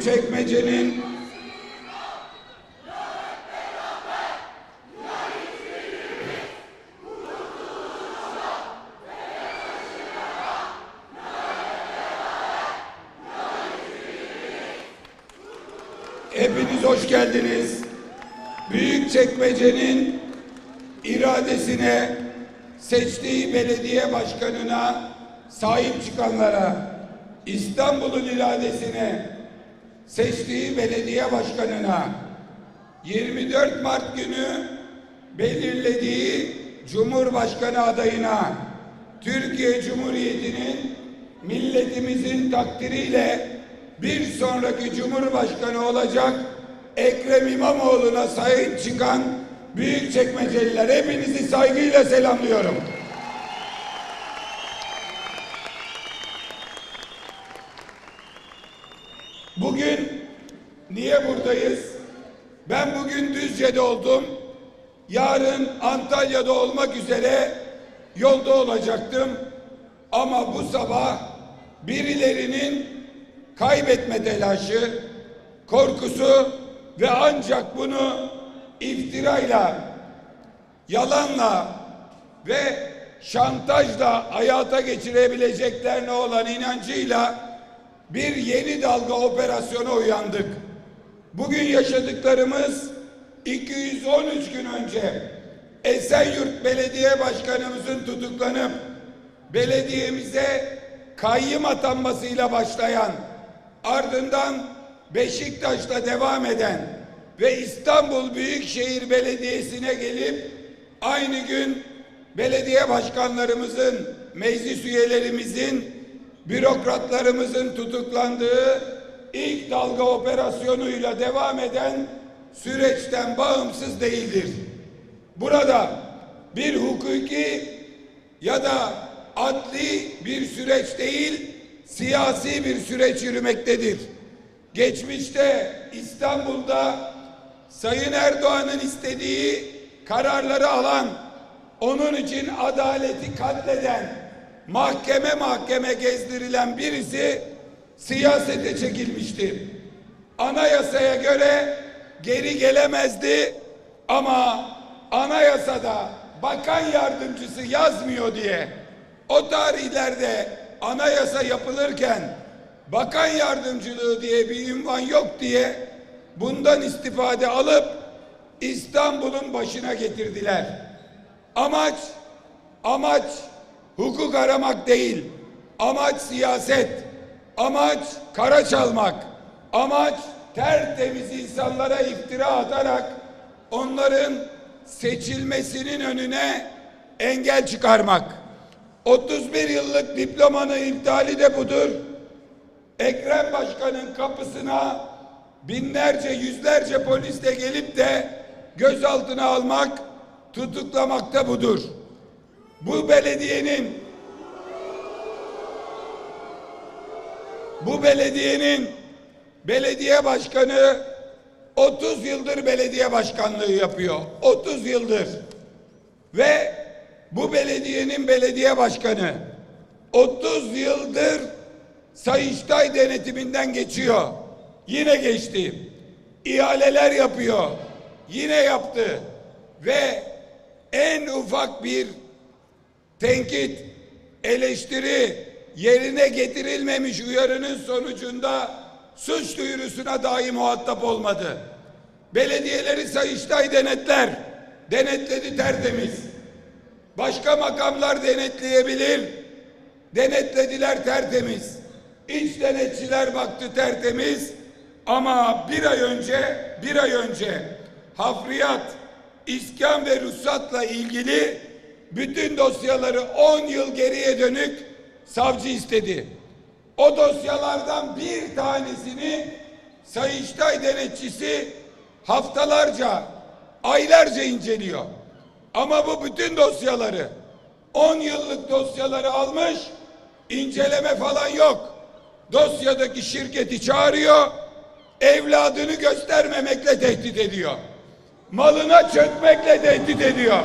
büyük çekmecenin Hepiniz hoş geldiniz. Büyük çekmecenin iradesine, seçtiği belediye başkanına sahip çıkanlara, İstanbul'un iradesine, seçtiği belediye başkanına, 24 Mart günü belirlediği Cumhurbaşkanı adayına, Türkiye Cumhuriyeti'nin milletimizin takdiriyle bir sonraki Cumhurbaşkanı olacak Ekrem İmamoğlu'na sahip çıkan büyük çekmeceliler hepinizi saygıyla selamlıyorum. Bugün niye buradayız? Ben bugün Düzce'de oldum. Yarın Antalya'da olmak üzere yolda olacaktım. Ama bu sabah birilerinin kaybetme telaşı, korkusu ve ancak bunu iftirayla, yalanla ve şantajla hayata geçirebileceklerine olan inancıyla bir yeni dalga operasyona uyandık. Bugün yaşadıklarımız 213 gün önce Esenyurt Belediye Başkanımızın tutuklanıp belediyemize kayyım atanmasıyla başlayan ardından Beşiktaş'ta devam eden ve İstanbul Büyükşehir Belediyesi'ne gelip aynı gün belediye başkanlarımızın, meclis üyelerimizin, bürokratlarımızın tutuklandığı ilk dalga operasyonuyla devam eden süreçten bağımsız değildir. Burada bir hukuki ya da adli bir süreç değil, siyasi bir süreç yürümektedir. Geçmişte İstanbul'da Sayın Erdoğan'ın istediği kararları alan, onun için adaleti katleden, mahkeme mahkeme gezdirilen birisi siyasete çekilmişti. Anayasaya göre geri gelemezdi ama anayasada bakan yardımcısı yazmıyor diye o tarihlerde anayasa yapılırken bakan yardımcılığı diye bir ünvan yok diye bundan istifade alıp İstanbul'un başına getirdiler. Amaç amaç hukuk aramak değil. Amaç siyaset. Amaç kara çalmak. Amaç tertemiz insanlara iftira atarak onların seçilmesinin önüne engel çıkarmak. 31 yıllık diplomanın iptali de budur. Ekrem Başkan'ın kapısına binlerce yüzlerce polisle gelip de gözaltına almak, tutuklamak da budur. Bu belediyenin bu belediyenin belediye başkanı 30 yıldır belediye başkanlığı yapıyor. 30 yıldır. Ve bu belediyenin belediye başkanı 30 yıldır Sayıştay denetiminden geçiyor. Yine geçti. İhaleler yapıyor. Yine yaptı. Ve en ufak bir tenkit, eleştiri, yerine getirilmemiş uyarının sonucunda suç duyurusuna dahi muhatap olmadı. Belediyeleri Sayıştay denetler. Denetledi tertemiz. Başka makamlar denetleyebilir. Denetlediler tertemiz. İç denetçiler baktı tertemiz. Ama bir ay önce, bir ay önce hafriyat, iskan ve ruhsatla ilgili bütün dosyaları 10 yıl geriye dönük savcı istedi. O dosyalardan bir tanesini Sayıştay denetçisi haftalarca, aylarca inceliyor. Ama bu bütün dosyaları 10 yıllık dosyaları almış, inceleme falan yok. Dosyadaki şirketi çağırıyor, evladını göstermemekle tehdit ediyor. Malına çökmekle tehdit ediyor.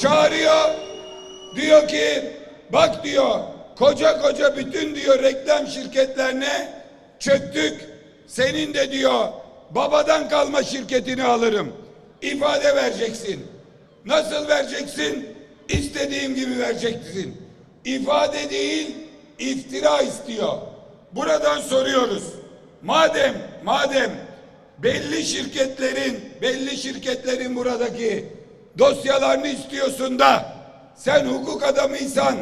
Çağırıyor, diyor ki bak diyor koca koca bütün diyor reklam şirketlerine çöktük. Senin de diyor babadan kalma şirketini alırım. İfade vereceksin. Nasıl vereceksin? İstediğim gibi vereceksin. İfade değil, iftira istiyor. Buradan soruyoruz. Madem, madem belli şirketlerin, belli şirketlerin buradaki dosyalarını istiyorsun da sen hukuk adamıysan,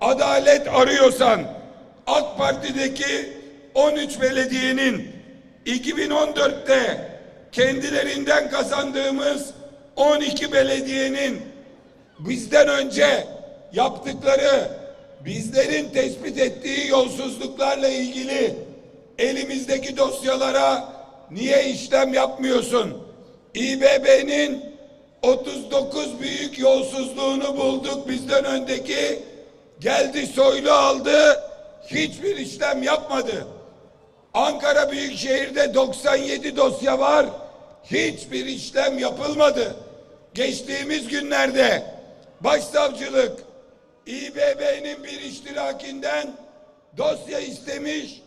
adalet arıyorsan AK Parti'deki 13 belediyenin 2014'te kendilerinden kazandığımız 12 belediyenin bizden önce yaptıkları bizlerin tespit ettiği yolsuzluklarla ilgili elimizdeki dosyalara niye işlem yapmıyorsun? İBB'nin 39 büyük yolsuzluğunu bulduk bizden öndeki geldi soylu aldı hiçbir işlem yapmadı. Ankara Büyükşehir'de 97 dosya var. Hiçbir işlem yapılmadı. Geçtiğimiz günlerde başsavcılık İBB'nin bir iştirakinden dosya istemiş,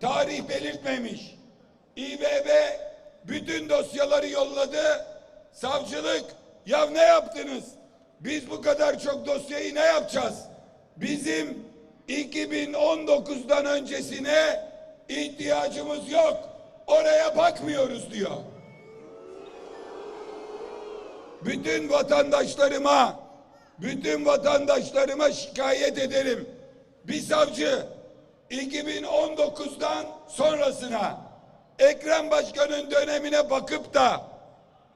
tarih belirtmemiş. İBB bütün dosyaları yolladı. Savcılık ya ne yaptınız? Biz bu kadar çok dosyayı ne yapacağız? Bizim 2019'dan öncesine ihtiyacımız yok. Oraya bakmıyoruz diyor. Bütün vatandaşlarıma bütün vatandaşlarıma şikayet ederim. Bir savcı 2019'dan sonrasına Ekrem Başkan'ın dönemine bakıp da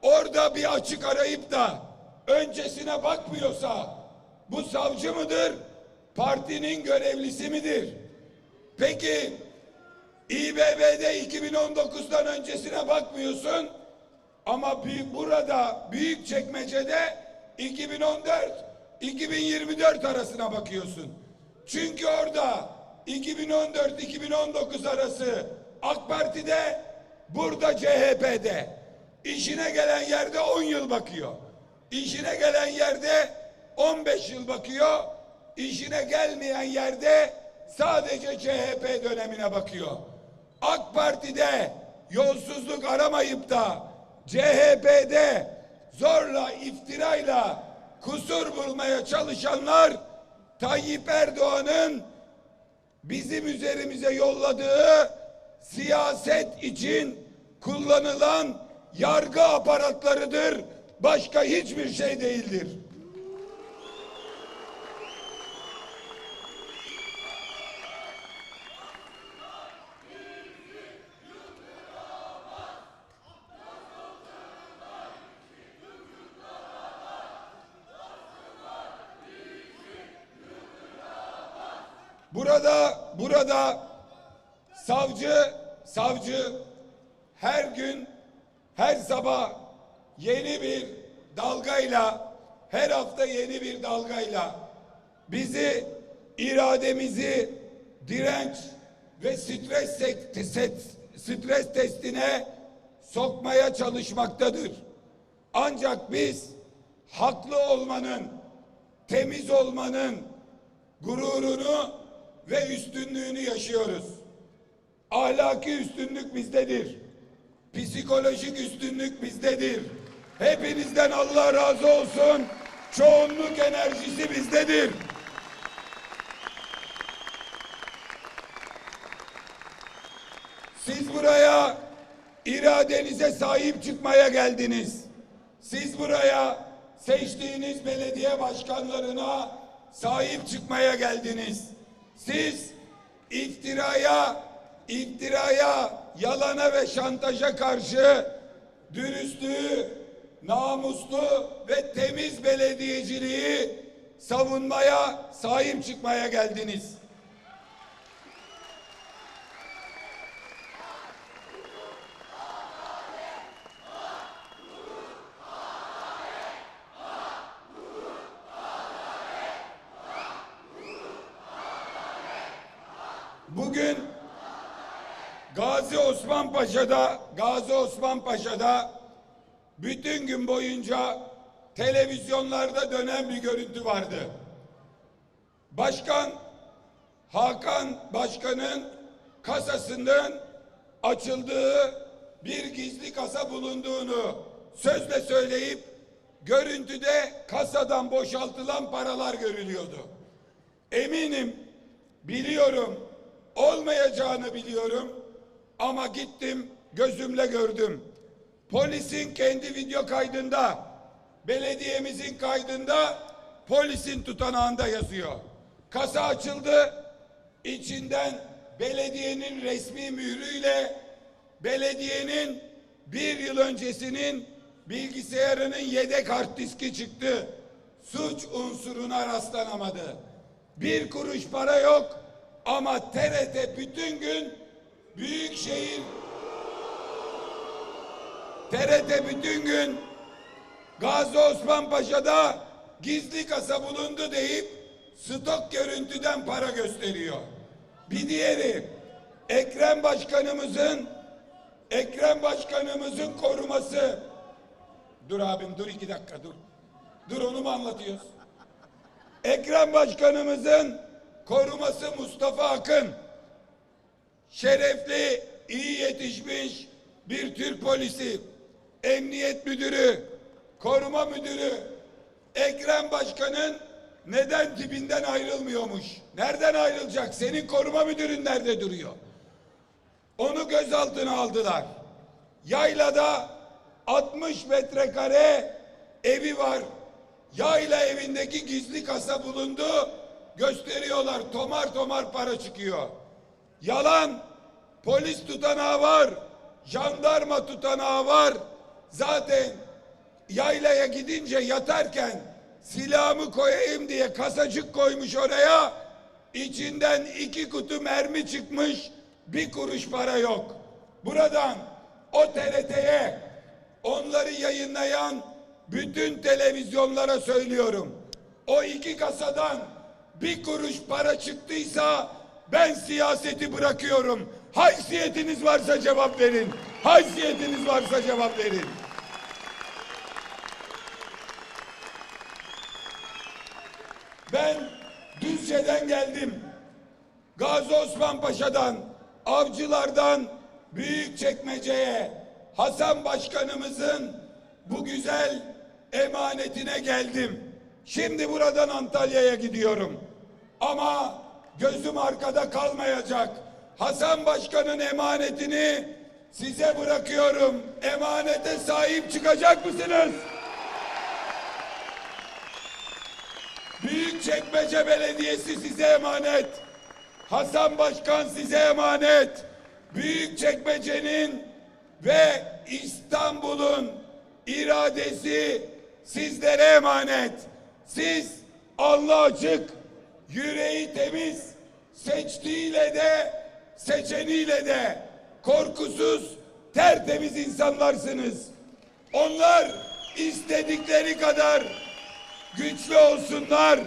orada bir açık arayıp da öncesine bakmıyorsa bu savcı mıdır? Partinin görevlisi midir? Peki İBB'de 2019'dan öncesine bakmıyorsun ama büyük, burada büyük çekmecede 2014 2024 arasına bakıyorsun. Çünkü orada 2014-2019 arası AK Parti'de burada CHP'de işine gelen yerde 10 yıl bakıyor. İşine gelen yerde 15 yıl bakıyor. İşine gelmeyen yerde sadece CHP dönemine bakıyor. AK Parti'de yolsuzluk aramayıp da CHP'de zorla iftirayla kusur bulmaya çalışanlar Tayyip Erdoğan'ın bizim üzerimize yolladığı siyaset için kullanılan yargı aparatlarıdır. Başka hiçbir şey değildir. Burada burada savcı savcı her gün her sabah yeni bir dalgayla her hafta yeni bir dalgayla bizi irademizi direnç ve stres stres testine sokmaya çalışmaktadır. Ancak biz haklı olmanın, temiz olmanın gururunu ve üstünlüğünü yaşıyoruz. Ahlaki üstünlük bizdedir. Psikolojik üstünlük bizdedir. Hepinizden Allah razı olsun. Çoğunluk enerjisi bizdedir. Siz buraya iradenize sahip çıkmaya geldiniz. Siz buraya seçtiğiniz belediye başkanlarına sahip çıkmaya geldiniz. Siz iftiraya, iftiraya, yalana ve şantaja karşı dürüstlüğü, namuslu ve temiz belediyeciliği savunmaya, sahip çıkmaya geldiniz. Bugün Gazi Osman Paşa'da Gazi Osman Paşa'da bütün gün boyunca televizyonlarda dönen bir görüntü vardı. Başkan Hakan Başkan'ın kasasından açıldığı bir gizli kasa bulunduğunu sözle söyleyip görüntüde kasadan boşaltılan paralar görülüyordu. Eminim, biliyorum, olmayacağını biliyorum ama gittim gözümle gördüm. Polisin kendi video kaydında, belediyemizin kaydında, polisin tutanağında yazıyor. Kasa açıldı, içinden belediyenin resmi mührüyle belediyenin bir yıl öncesinin bilgisayarının yedek hard diski çıktı. Suç unsuruna rastlanamadı. Bir kuruş para yok ama TRT bütün gün Büyükşehir TRT bütün gün Gazi Osman Paşa'da gizli kasa bulundu deyip stok görüntüden para gösteriyor. Bir diğeri Ekrem Başkanımızın Ekrem Başkanımızın koruması. Dur abim dur iki dakika dur. Dur onu mu anlatıyoruz? Ekrem Başkanımızın koruması Mustafa Akın. Şerefli, iyi yetişmiş bir Türk polisi, emniyet müdürü, koruma müdürü Ekrem Başkan'ın neden dibinden ayrılmıyormuş? Nereden ayrılacak? Senin koruma müdürün nerede duruyor? Onu gözaltına aldılar. Yaylada 60 metrekare evi var. Yayla evindeki gizli kasa bulundu. Gösteriyorlar. Tomar tomar para çıkıyor. Yalan. Polis tutanağı var. Jandarma tutanağı var. Zaten yaylaya gidince yatarken silahımı koyayım diye kasacık koymuş oraya. İçinden iki kutu mermi çıkmış. Bir kuruş para yok. Buradan o TRT'ye onları yayınlayan bütün televizyonlara söylüyorum. O iki kasadan bir kuruş para çıktıysa ben siyaseti bırakıyorum. Haysiyetiniz varsa cevap verin. Haysiyetiniz varsa cevap verin. Ben Düzce'den geldim. Gazi Osman Paşa'dan, avcılardan Büyükçekmece'ye Hasan Başkanımızın bu güzel emanetine geldim. Şimdi buradan Antalya'ya gidiyorum. Ama gözüm arkada kalmayacak. Hasan Başkan'ın emanetini size bırakıyorum. Emanete sahip çıkacak mısınız? Büyükçekmece Belediyesi size emanet. Hasan Başkan size emanet. Büyükçekmece'nin ve İstanbul'un iradesi sizlere emanet. Siz Allah açık, yüreği temiz, seçtiğiyle de seçeniyle de korkusuz, tertemiz insanlarsınız. Onlar istedikleri kadar güçlü olsunlar.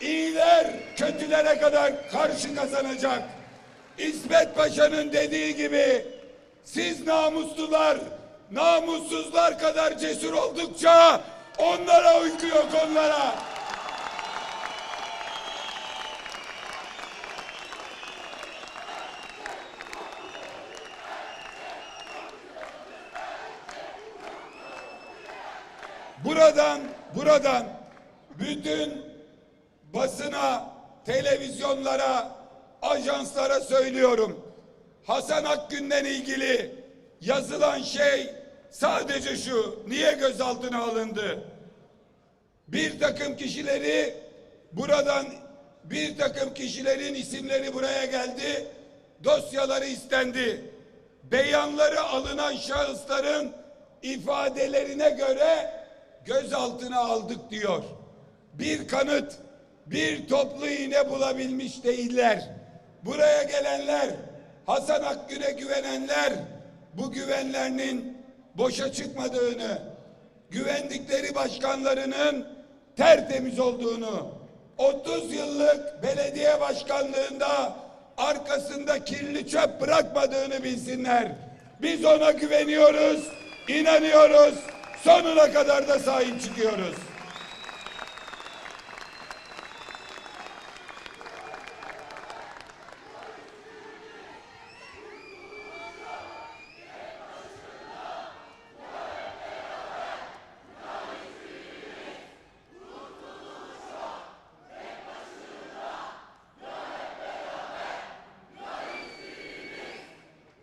İyiler kötülere kadar karşı kazanacak. İsmet Paşa'nın dediği gibi siz namuslular, namussuzlar kadar cesur oldukça onlara uyku yok onlara. Buradan, buradan bütün basına, televizyonlara, ajanslara söylüyorum. Hasan Akgün'le ilgili yazılan şey sadece şu. Niye gözaltına alındı? Bir takım kişileri buradan bir takım kişilerin isimleri buraya geldi. Dosyaları istendi. Beyanları alınan şahısların ifadelerine göre gözaltına aldık diyor. Bir kanıt, bir toplu iğne bulabilmiş değiller. Buraya gelenler, Hasan Akgün'e güvenenler, bu güvenlerinin boşa çıkmadığını, güvendikleri başkanlarının tertemiz olduğunu, 30 yıllık belediye başkanlığında arkasında kirli çöp bırakmadığını bilsinler. Biz ona güveniyoruz, inanıyoruz, Sonuna kadar da sahip çıkıyoruz.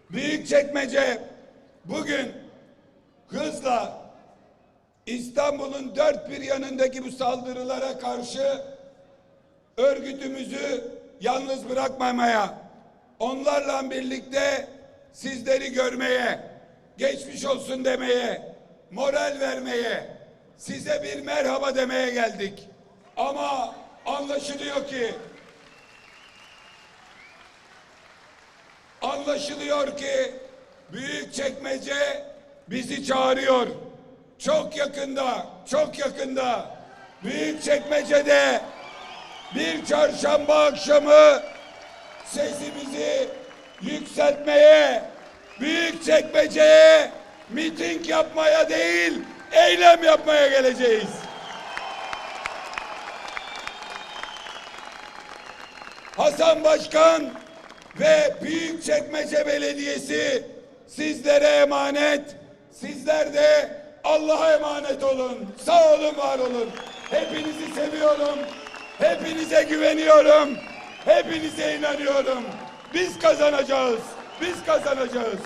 Büyükçekmece bugün İstanbul'un dört bir yanındaki bu saldırılara karşı örgütümüzü yalnız bırakmamaya, onlarla birlikte sizleri görmeye, geçmiş olsun demeye, moral vermeye, size bir merhaba demeye geldik. Ama anlaşılıyor ki anlaşılıyor ki büyük çekmece bizi çağırıyor. Çok yakında, çok yakında büyük çekmecede bir çarşamba akşamı sesimizi yükseltmeye, büyük çekmeceye miting yapmaya değil, eylem yapmaya geleceğiz. Hasan Başkan ve Büyükçekmece Belediyesi sizlere emanet. Sizler de Allah'a emanet olun. Sağ olun, var olun. Hepinizi seviyorum. Hepinize güveniyorum. Hepinize inanıyorum. Biz kazanacağız. Biz kazanacağız.